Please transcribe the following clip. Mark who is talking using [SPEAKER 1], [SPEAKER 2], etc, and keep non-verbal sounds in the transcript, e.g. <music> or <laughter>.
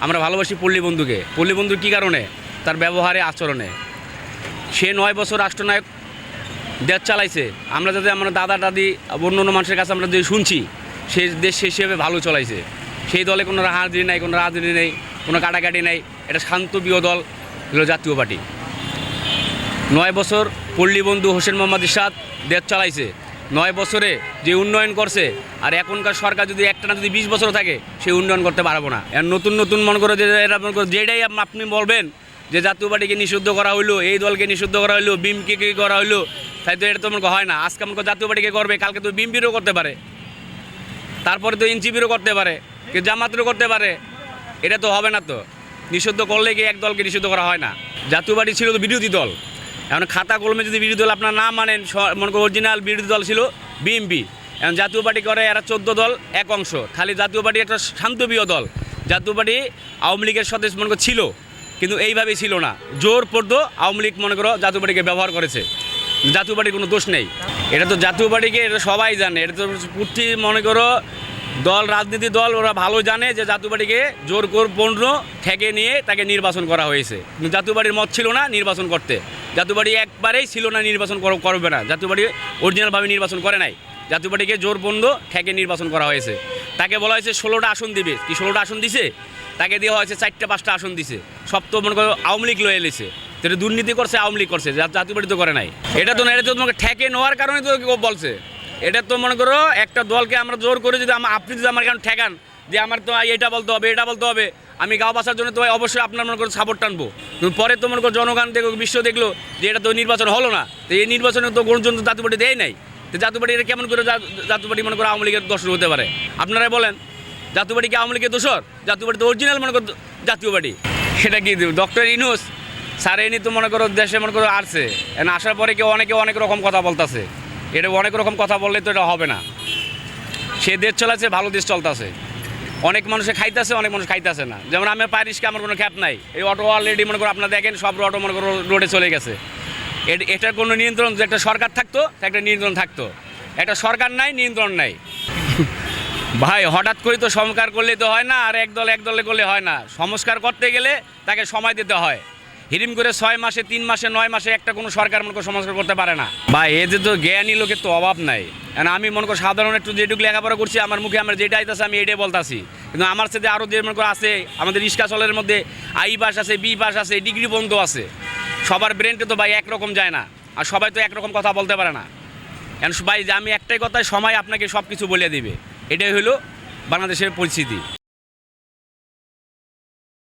[SPEAKER 1] আমরা ভালোবাসি পল্লী বন্ধুকে। পল্লী বন্ধু কী কারণে? তার ব্যবহারে, আচরণে। সে নয় বছর রাষ্ট্রনায়ক দেশ চালাইছে। আমরা যাতে আমরা দাদা, দাদি, অন্য অন্য মানুষের কাছে আমরা যদি শুনছি, সে দেশ হিসেবে ভালো চলাইছে। সেই দলে কোনো রাজনীতি নাই, কোনো রাজনীতি নেই, কোনো কাটাকাটি নেই। এটা শান্তপ্রিয় দল হলো জাতীয় পার্টি। নয় বছর পল্লী বন্ধু হোসেন মোহাম্মদ ইসাদ দেশ চালাইছে। নয় বছরে যে উন্নয়ন করছে, আর এখনকার সরকার যদি একটা না যদি বিশ বছর থাকে সে উন্নয়ন করতে পারব না। আর নতুন নতুন মনে করো যে মনে যেটাই আপনি বলবেন যে জাতীয় পার্টিকে নিষিদ্ধ করা হইল, এই দলকে নিষিদ্ধ করা হইল বিমকে কি করা হইল, তাই তো এটা তো মনে হয় না। আজকে মনে জাতীয় পার্টিকে করবে, কালকে তো বিএমপিরও করতে পারে। তারপরে তো এনসিপিরও করতে পারে কেউ জামাতেরও করতে পারে। এটা তো হবে না তো। নিষিদ্ধ করলে কি এক দলকে নিষিদ্ধ করা হয় না? জাতীয় পার্টি ছিল তো বিরোধী দল। এখন খাতা কলমে যদি বিরোধী দল আপনার না মানেন মনে করো অরিজিনাল বিরোধী দল ছিল বিএমপি এখন জাতীয় পার্টি করে এরা চোদ্দ দল, এক অংশ। খালি জাতীয় পার্টি একটা শান্তপ্রিয় দল। জাতীয় পার্টি আওয়ামী লীগের সদস্য মনে করো ছিল, কিন্তু এইভাবেই ছিল না। জোর পড়তো আওয়ামী লীগ মনে করো জাতীয় পার্টিকে ব্যবহার করেছে। জাতীয় পার্টির কোনো দোষ নেই। এটা তো জাতীয় পার্টিকে, এটা সবাই জানে। এটা তো পুষ্টি মনে করো দল, রাজনীতি দল, ওরা ভালো জানে যে জাতীয় পার্টিকে জোর কর পণ্য ঠেকে নিয়ে তাকে নির্বাচন করা হয়েছে। জাতীয় পার্টির মত ছিল না নির্বাচন করতে। জাতীয় একবারেই ছিল না নির্বাচন করবে না। জাতীয় পার্টি অরিজিনালভাবে নির্বাচন করে নাই। জাতীয় পার্টিকে জোর পণ্য ঠেকে নির্বাচন করা হয়েছে। তাকে বলা হয়েছে ষোলোটা আসন দিবে। কি ষোলোটা আসন দিছে? তাকে দেওয়া হয়েছে চারটা পাঁচটা আসন দিছে। সব তো মনে করো আওয়ামী লীগ লয়ে এলেছে। তো দুর্নীতি করছে, আওয়ামী লীগ করছে। জাতীয় পার্টি তো করে নাই। এটা তো না, এটা তো তোমাকে ঠেকে নেওয়ার কারণে তো বলছে। এটা তো মনে করো একটা দলকে আমরা জোর করে যদি আপনি যদি আমার কেন ঠেকান, যে আমার তো এটা বলতে হবে, এটা বলতে হবে আমি গাঁও বাসার জন্য তো অবশ্যই আপনার মনে করো সাপোর্ট টানবো পরে তো মনে করো জনগণ দেখো, বিশ্ব দেখল যে এটা তো নির্বাচন হলো না। তো এই নির্বাচনে তো গণতন্ত্র তো জাতীয় পার্টি দেয় নাই। তো জাতীয় এটা কেমন করে জা- জাতীয় পার্টি মনে করো আওয়ামী লীগের দোষর হতে পারে? আপনারাই বলেন, জাতীয় পার্টি কি আওয়ামী লীগের দোষর? জাতীয় পার্টি তো অরিজিনাল মনে করো জাতীয় পার্টি। সেটা কি ডক্টর ইনুস স্যার এনি তো মনে করো দেশে মনে করো আসছে আসার পরে কেউ অনেকে অনেক রকম কথা বলতেছে। এটা অনেক রকম কথা বললে তো এটা হবে না। সে দেশ চলাছে, ভালো দেশ চলতেছে। অনেক মানুষে খাইতেছে, অনেক মানুষ খাইতেছে না। যেমন আমি পারিসকে আমার কোনো খ্যাপ নাই। এই অটো অলরেডি মনে করো আপনারা দেখেন, সব অটো মনে করো রোডে চলে গেছে। এট- এটার কোনো নিয়ন্ত্রণ, যে একটা সরকার থাকতো একটা নিয়ন্ত্রণ থাকতো। একটা সরকার নাই, নিয়ন্ত্রণ নাই। <laughs> ভাই, হঠাৎ করে তো সংস্কার করলে তো হয় না, আর একদল একদলে করলে হয় না। সংস্কার করতে গেলে তাকে সময় দিতে হয়। হিরিম করে ছয় মাসে, তিন মাসে, নয় মাসে একটা কোনো সরকার মনে করো সংস্কার করতে পারে না। বা এদের তো জ্ঞানী লোকের তো অভাব নাই। কারণ আমি মনে করো সাধারণ একটু যেটুকু লেখাপড়া করছি, আমার মুখে আমার যেটা আইতাছে আমি এটাই বলতাছি। কিন্তু আমার সাথে আরও যে মনে করো আছে, আমাদের চলের মধ্যে আই পাস আছে, বি পাস আছে, ডিগ্রি বন্ধ আছে। সবার ব্রেনটা তো ভাই একরকম যায় না। আর সবাই তো একরকম কথা বলতে পারে না। ভাই, যে আমি একটাই কথায় সময় আপনাকে সব কিছু বলে দিবে। এটাই হলো বাংলাদেশের পরিস্থিতি।